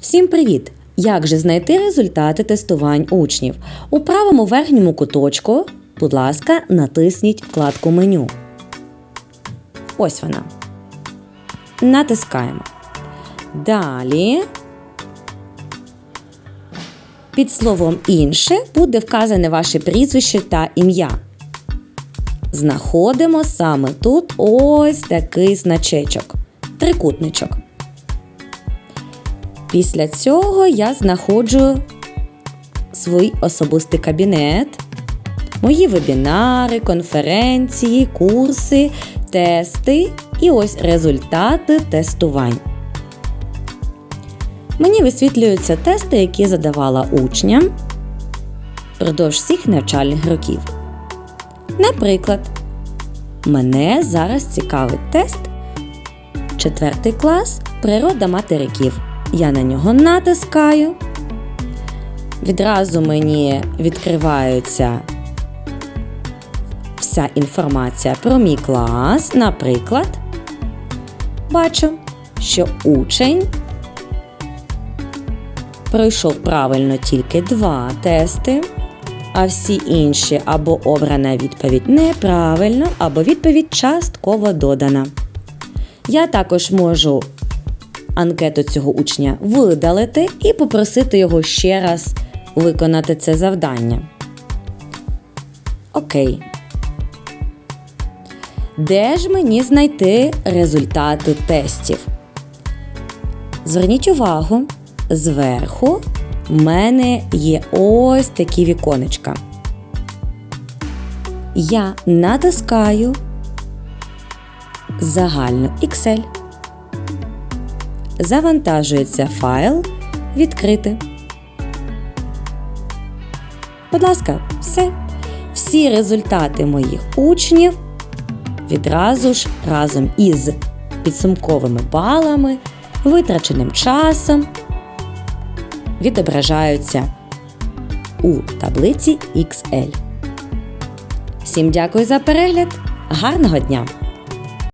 Всім привіт! Як же знайти результати тестувань учнів? У правому верхньому куточку, будь ласка, натисніть вкладку меню. Ось вона. Натискаємо. Далі. Під словом інше буде вказане ваше прізвище та ім'я. Знаходимо саме тут ось такий значечок. Трикутничок. Після цього я знаходжу свій особистий кабінет, мої вебінари, конференції, курси, тести і ось результати тестувань. Мені висвітлюються тести, які задавала учням впродовж всіх навчальних років. Наприклад, мене зараз цікавить тест 4 клас Природа материків. Я на нього натискаю. Відразу мені відкриваються вся інформація про мій клас. Наприклад, бачу, що учень пройшов правильно тільки два тести, а всі інші або обрана відповідь неправильно, або відповідь частково додана. Я також можу анкету цього учня видалити і попросити його ще раз виконати це завдання. Окей. Де ж мені знайти результати тестів? Зверніть увагу, зверху в мене є ось такі віконечка. Я натискаю загальну Excel. Завантажується файл відкрити. Будь ласка, все. Всі результати моїх учнів відразу ж разом із підсумковими балами, витраченим часом відображаються у таблиці XL. Всім дякую за перегляд! Гарного дня!